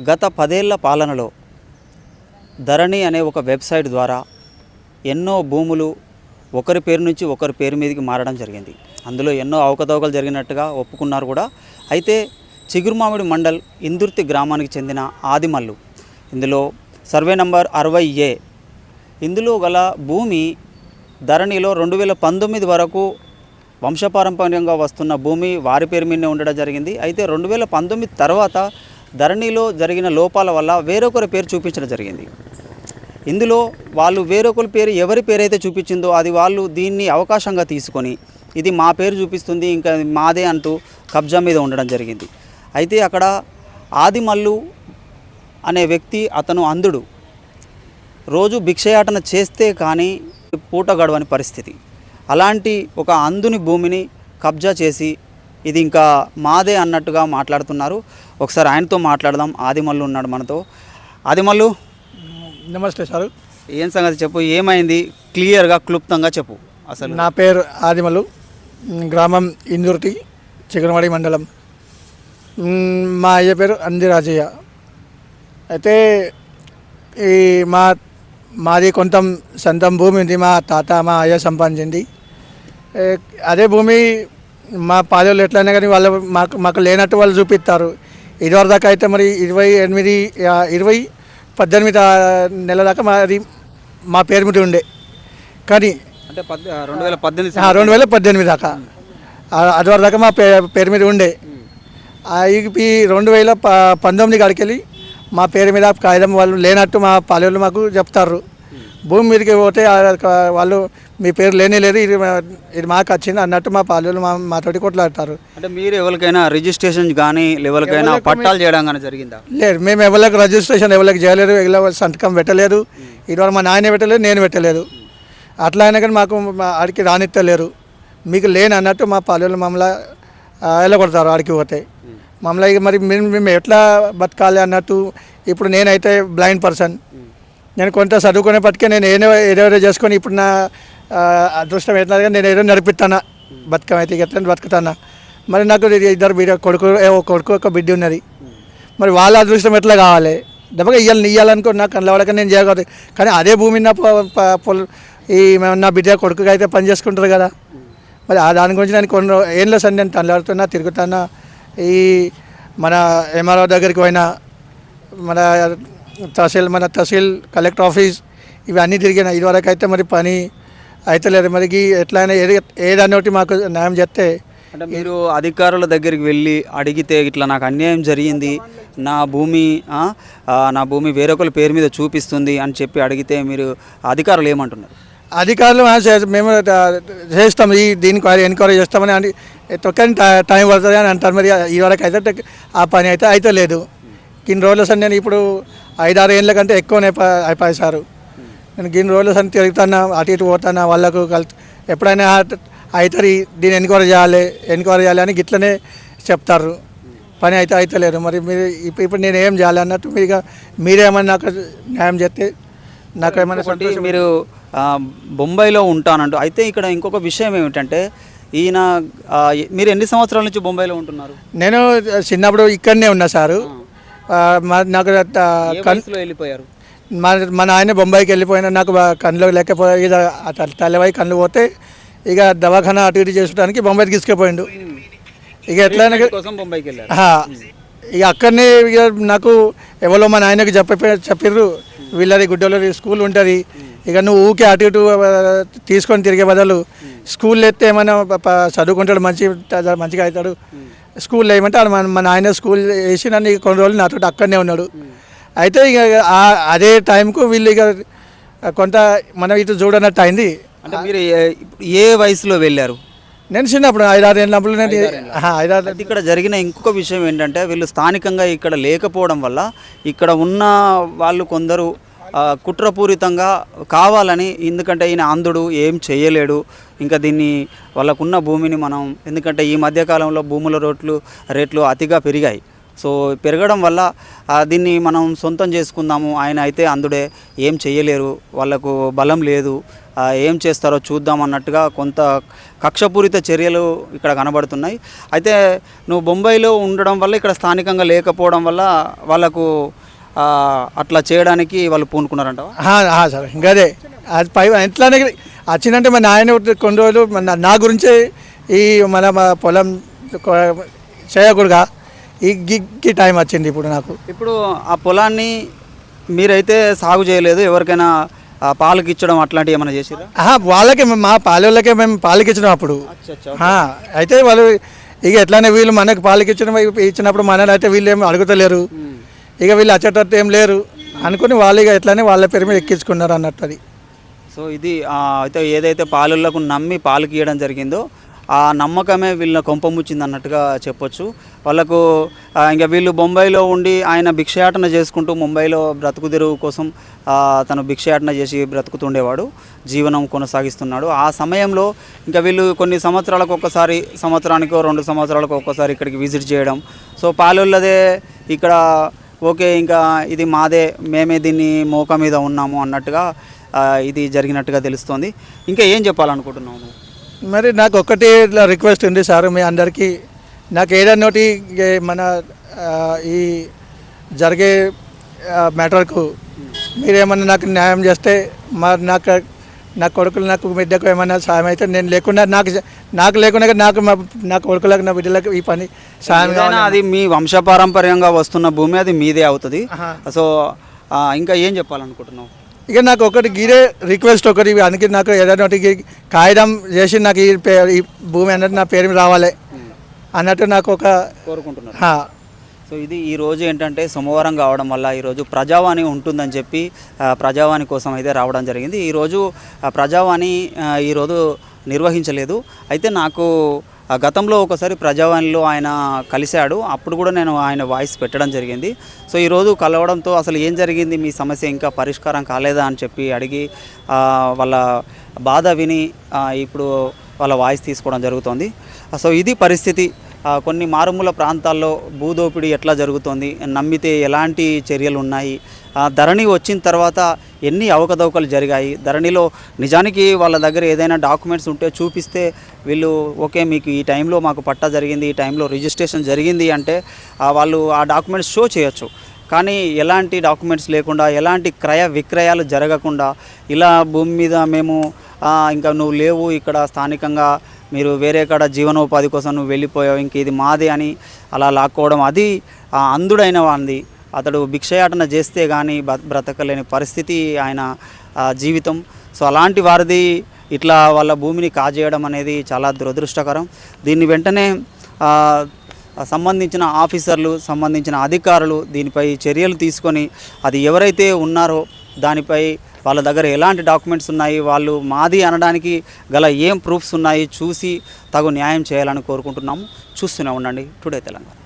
గత పదేళ్ళ పాలనలో ధరణి అనే ఒక వెబ్సైట్ ద్వారా ఎన్నో భూములు ఒకరి పేరు నుంచి ఒకరి పేరు మీదకి మారడం జరిగింది. అందులో ఎన్నో అవకతవకలు జరిగినట్టుగా ఒప్పుకున్నారు కూడా. అయితే చిగురుమామిడి మండల్ ఇందుర్తి గ్రామానికి చెందిన ఆదిమల్లు. ఇందులో సర్వే నంబర్ అరవై ఏ. ఇందులో గల భూమి ధరణిలో రెండు వేల పంతొమ్మిది వరకు వంశపారంపర్యంగా వస్తున్న భూమి వారి పేరు మీదనే ఉండడం జరిగింది. అయితే రెండు వేల పంతొమ్మిది తర్వాత ధరణిలో జరిగిన లోపాల వల్ల వేరొకరి పేరు చూపించడం జరిగింది. ఇందులో వాళ్ళు వేరొకరి పేరు ఎవరి పేరైతే చూపించిందో అది వాళ్ళు దీన్ని అవకాశంగా తీసుకొని ఇది మా పేరు చూపిస్తుంది ఇంకా మాదే అంటూ కబ్జా మీద ఉండడం జరిగింది. అయితే అక్కడ ఆదిమల్లు అనే వ్యక్తి అతను అంధుడు. రోజు భిక్షయాటన చేస్తే కానీ పూట గడవని పరిస్థితి. అలాంటి ఒక అందుని భూమిని కబ్జా చేసి ఇది ఇంకా మాదే అన్నట్టుగా మాట్లాడుతున్నారు. ఒకసారి ఆయనతో మాట్లాడదాం. ఆదిమల్లు ఉన్నాడు మనతో. ఆదిమల్లు? నమస్తే సార్. ఏం సంగతి చెప్పు? ఏమైంది? క్లియర్గా క్లుప్తంగా చెప్పు. అసలు నా పేరు ఆదిమలు మ్, గ్రామం ఇందుర్తి చిగురవాడి మండలం. మ్, అయ్య పేరు అంది రాజయ్య. అయితే ఈ మా మాది కొంత సొంతం భూమి ఉంది. మా తాత మా అయ్య సంపాదించింది. అదే భూమి మా పాలెలు ఎట్లయినా కానీ వాళ్ళు మాకు మాకు లేనట్టు వాళ్ళు చూపిస్తారు. ఇదివరకు దాకా అయితే మరి ఇరవై ఎనిమిది ఇరవై పద్దెనిమిది నెలల దాకా మాది మా పేరు మీద ఉండే. కానీ అంటే రెండు వేల పద్దెనిమిది రెండు వేల పద్దెనిమిది దాకా. ఆ, అది వరకు దాకా మా పే పేరు మీద ఉండే. ఆ, ఈ రెండు వేల ప పంతొమ్మిది కాడికెళ్ళి మా పేరు మీద కాగితం వాళ్ళు లేనట్టు మా పాలెళ్ళు మాకు చెప్తారు భూమి మీదకి పోతే వాళ్ళు మీ పేరు లేనే లేదు ఇది ఇది మాకు వచ్చింది అన్నట్టు మా పాలెళ్ళు మా మాతోటి కొట్లాడతారు. అంటే మీరు ఎవరికైనా రిజిస్ట్రేషన్ కానీ ఎవరికైనా పట్టాలు చేయడం కానీ జరిగిందా? లేదు మేము ఎవరికి రిజిస్ట్రేషన్ ఎవరికి చేయలేదు ఎవరికి సంతకం పెట్టలేదు. ఇదివరకు మా నాయన పెట్టలేదు నేను పెట్టలేదు. అట్లా అయినా కానీ మాకు మా ఆడికి రానిత్తలేరు. మీకు లేని అన్నట్టు మా పల్లెలు మమ్మల్ని వెళ్ళగొడతారు ఆడికి పోతే. మమ్మల్ని ఇక మరి మేము మేము ఎట్లా బతకాలి అన్నట్టు ఇప్పుడు నేనైతే బ్లైండ్ పర్సన్ నేను కొంత చదువుకునే బతికే నేను ఏదో ఏదో చేసుకొని ఇప్పుడు నా అదృష్టం ఎట్లా కానీ నేను ఏదో నడిపిస్తానా బతుకం అయితే ఎట్లా బతుకుతానా మరి నాకు ఇద్దరు బిడ్డ కొడుకు కొడుకు ఒక బిడ్డ ఉన్నది. మరి వాళ్ళ అదృష్టం ఎట్లా కావాలి? దెబ్బగా ఇయ్యాలని ఇయ్యాలనుకో నాకు కనలవడక నేను చేయకూడదు కానీ అదే భూమి నా పొల- ఈ నా బిడ్డ కొడుకుగా అయితే పని చేసుకుంటారు కదా. మరి ఆ దాని గురించి నేను కొన్ని ఏళ్ళ సార్ నేను తనలాడుతున్నా తిరుగుతున్నా. ఈ మన ఎంఆర్ఓ దగ్గరికి పోయినా మన తహసీల్ మన తహసీల్ కలెక్టర్ ఆఫీస్ ఇవన్నీ తిరిగిన. ఇదివరకు అయితే మరి పని అయితలేదు. మరి ఈ ఎట్లయినా ఏది ఏదన్నా ఒకటి మాకు న్యాయం చేస్తే అంటే మీరు అధికారుల దగ్గరికి వెళ్ళి అడిగితే ఇట్లా నాకు అన్యాయం జరిగింది నా భూమి నా భూమి వేరొకరి పేరు మీద చూపిస్తుంది అని చెప్పి అడిగితే మీరు అధికారులు ఏమంటున్నారు? అధికారులు మేము చేస్తాం. ఈ దీనికి ఎన్క్వైరీ చేస్తామని అని తొక్కని టై- పడుతుంది అని అంటారు. మరి ఈ వరకు అయితే ఆ పని అయితే అయితే లేదు ఇన్ని రోజుల సన్ని నేను ఇప్పుడు ఐదారు ఏళ్ళ కంటే ఎక్కువనే ప- అయిపోయి సారు. నేను ఇన్ని రోజుల సన్ని తిరుగుతానా అటు ఇటు పోతానా వాళ్ళకు కల్ ఎప్పుడైనా అవుతుంది దీన్ని ఎన్క్వైరీ చేయాలి ఎన్క్వైరీ చేయాలి అని గిట్లనే చెప్తారు. పని అయితే అయితే లేదు మరి మీరు ఇప్పుడు ఇప్పుడు నేను ఏం చేయాలి అన్నట్టు మీరు మీరేమన్నా నాకు న్యాయం చేస్తే నాకు ఏమైనా మీరు బొంబాయిలో ఉంటానంటూ అయితే ఇక్కడ ఇంకొక విషయం ఏమిటంటే ఈయన మీరు ఎన్ని సంవత్సరాల నుంచి బొంబాయిలో ఉంటున్నారు? నేను చిన్నప్పుడు ఇక్కడనే ఉన్నా సారు. నాకు వెళ్ళిపోయారు? మా మా నాయన బొంబాయికి వెళ్ళిపోయినా నాకు కళ్ళు లేకపోయి ఇక తలవై కళ్ళు పోతే ఇక దవాఖానా అటు ఇటు చేసుకోవడానికి బొంబాయికి తీసుకుపోయిండు ఇక ఎట్లయినా వెళ్ళారు. ఆ, ఇక అక్కడనే ఇక నాకు ఎవరో మా నాయనకి చెప్పి చెప్పిర్రు. వీళ్ళది గుడ్డలో స్కూల్ ఉంటుంది. ఇక నువ్వు ఊకే అటు ఇటు తీసుకొని తిరిగే బదులు స్కూల్ ఎత్తే ఏమైనా చదువుకుంటాడు మంచి మంచిగా అవుతాడు. స్కూల్లో ఏమంటే మన మన ఆయన స్కూల్ వేసి నన్ను కొన్ని రోజులు నాతో అక్కడనే ఉన్నాడు. అయితే ఇక అదే టైంకు వీళ్ళు ఇక కొంత మనం ఇటు చూడనట్టు అయింది. అంటే మీరు ఏ వయసులో వెళ్ళారు? నేను చిన్నప్పుడు ఐదారు ఏళ్ళప్పుడు నేను ఐదారు ఇక్కడ జరిగిన ఇంకొక విషయం ఏంటంటే వీళ్ళు స్థానికంగా ఇక్కడ లేకపోవడం వల్ల ఇక్కడ ఉన్న వాళ్ళు కొందరు కుట్రపూరితంగా కావాలని ఎందుకంటే ఈయన అంధుడు ఏం చేయలేడు. ఇంకా దీన్ని వాళ్ళకున్న భూమిని మనం ఎందుకంటే ఈ మధ్యకాలంలో భూముల రేట్లు రేట్లు అతిగా పెరిగాయి. సో పెరగడం వల్ల దీన్ని మనం సొంతం చేసుకుందాము ఆయన అయితే అందుడే ఏం చేయలేరు వాళ్ళకు బలం లేదు ఏం చేస్తారో చూద్దాం అన్నట్టుగా కొంత కక్షపూరిత చర్యలు ఇక్కడ కనబడుతున్నాయి. అయితే నువ్వు బొంబాయిలో ఉండడం వల్ల ఇక్కడ స్థానికంగా లేకపోవడం వల్ల వాళ్ళకు అట్లా చేయడానికి వాళ్ళు పూనుకున్నారంట సార్ ఆ, ఇంకా అదే. అది పై ఎట్లానే వచ్చిందంటే మా నాయన కొన్ని రోజులు నా గురించే ఈ మన పొలం కొ- చేయకూడగా ఈ గిగ్కి టైం వచ్చింది ఇప్పుడు నాకు. ఇప్పుడు ఆ పొలాన్ని మీరైతే సాగు చేయలేదు ఎవరికైనా ఆ, పాలకు ఇచ్చడం అట్లాంటివి ఏమైనా చేసిరా వాళ్ళకే మా పాలెళ్ళకే మేము పాలకి ఇచ్చినాం అప్పుడు ఆ, అయితే వాళ్ళు ఇక ఎట్లానే వీళ్ళు మనకు పాలకి ఇచ్చిన ఇచ్చినప్పుడు మనని అయితే వీళ్ళు ఏమి అడుగుతలేరు. ఇక వీళ్ళు వచ్చేటట్టు ఏం లేరు. అనుకుని వాళ్ళు ఇక ఎట్లానే వాళ్ళ పేరు మీద ఎక్కించుకున్నారు అన్నట్టు అది. సో ఇది ఆ, అయితే ఏదైతే పాలులకు నమ్మి పాలు ఇవ్వడం జరిగిందో ఆ నమ్మకమే వీళ్ళ కొంపముచ్చింది అన్నట్టుగా చెప్పొచ్చు. వాళ్ళకు ఇంకా వీళ్ళు బొంబాయిలో ఉండి ఆయన భిక్షయాటన చేసుకుంటూ ముంబైలో బ్రతుకు తెరువు కోసం తను భిక్షయాటన చేసి బ్రతుకుతుండేవాడు జీవనం కొనసాగిస్తున్నాడు. ఆ సమయంలో ఇంకా వీళ్ళు కొన్ని సంవత్సరాలకు ఒక్కసారి సంవత్సరానికో రెండు సంవత్సరాలకు ఒక్కసారి ఇక్కడికి విజిట్ చేయడం. సో పాలోళ్ళదే ఇక్కడ ఓకే ఇంకా ఇది మాదే మేమే దీన్ని మోక మీద ఉన్నాము అన్నట్టుగా ఇది జరిగినట్టుగా తెలుస్తోంది. ఇంకా ఏం చెప్పాలనుకుంటున్నావు నువ్వు? మరి నాకు ఒక్కటి ఇట్లా రిక్వెస్ట్ ఉంది సార్ మీ అందరికీ. నాకు ఏదైనా ఒకటి ఏ మన ఈ జరిగే మ్యాటర్కు మీరేమన్నా నాకు న్యాయం చేస్తే మా నాకు నా కొడుకులు నాకు బిడ్డకు ఏమైనా సాయం అయితే నేను లేకుండా నాకు నాకు లేకుండా నాకు మా నా కొడుకులకు నా బిడ్డలకు ఈ పని సాయం అది మీ వంశపారంపర్యంగా వస్తున్న భూమి అది మీదే అవుతుంది. సో ఇంకా ఏం చెప్పాలనుకుంటున్నావు? ఇక నాకు ఒకటి గీరే రిక్వెస్ట్ ఒకటి అందుకే నాకు ఏదైనా కాగితం చేసి నాకు ఈ పే ఈ భూమి అన్నట్టు నా పేరు రావాలి అన్నట్టు నాకు ఒక కోరుకుంటున్నారు. ఆ, సో ఇది ఈ రోజు ఏంటంటే సోమవారం కావడం వల్ల ఈరోజు ప్రజావాణి ఉంటుందని చెప్పి ప్రజావాణి కోసం అయితే రావడం జరిగింది. ఈరోజు ప్రజావాణి ఈరోజు నిర్వహించలేదు. అయితే నాకు గతంలో ఒకసారి ప్రజావాణిలో ఆయన కలిశాడు. అప్పుడు కూడా నేను ఆయన వాయిస్ పెట్టడం జరిగింది. సో ఈరోజు కలవడంతో అసలు ఏం జరిగింది? మీ సమస్య ఇంకా పరిష్కారం కాలేదా? అని చెప్పి అడిగి వాళ్ళ బాధ విని ఇప్పుడు వాళ్ళ వాయిస్ తీసుకోవడం జరుగుతోంది. సో ఇది పరిస్థితి. కొన్ని మారుమూల ప్రాంతాల్లో భూదోపిడీ ఎట్లా జరుగుతోంది? నమ్మితే ఎలాంటి చర్యలు ఉన్నాయి? ధరణి వచ్చిన తర్వాత ఎన్ని అవకతవకలు జరిగాయి? ధరణిలో నిజానికి వాళ్ళ దగ్గర ఏదైనా డాక్యుమెంట్స్ ఉంటే చూపిస్తే వీళ్ళు ఓకే మీకు ఈ టైంలో మాకు పట్టా జరిగింది ఈ టైంలో రిజిస్ట్రేషన్ జరిగింది అంటే వాళ్ళు ఆ డాక్యుమెంట్స్ షో చేయొచ్చు. కానీ ఎలాంటి డాక్యుమెంట్స్ లేకుండా ఎలాంటి క్రయ విక్రయాలు జరగకుండా ఇలా భూమి మీద మేము ఇంకా నువ్వు లేవు ఇక్కడ స్థానికంగా మీరు వేరే కాడ జీవనోపాధి కోసం నువ్వు వెళ్ళిపోయావు ఇంక ఇది మాదే అని అలా లాక్కోవడం అది ఆ అంధుడైన అతడు భిక్షయాటన చేస్తే కానీ బ్రతకలేని పరిస్థితి ఆయన జీవితం. సో అలాంటి వారిది ఇట్లా వాళ్ళ భూమిని కాజేయడం అనేది చాలా దురదృష్టకరం. దీన్ని వెంటనే సంబంధించిన ఆఫీసర్లు సంబంధించిన అధికారులు దీనిపై చర్యలు తీసుకొని అది ఎవరైతే ఉన్నారో దానిపై వాళ్ళ దగ్గర ఎలాంటి డాక్యుమెంట్స్ ఉన్నాయి వాళ్ళు మాది అనడానికి గల ఏం ప్రూఫ్స్ ఉన్నాయి చూసి తగు న్యాయం చేయాలని కోరుకుంటున్నాము. చూస్తూనే ఉండండి. టుడే తెలంగాణ.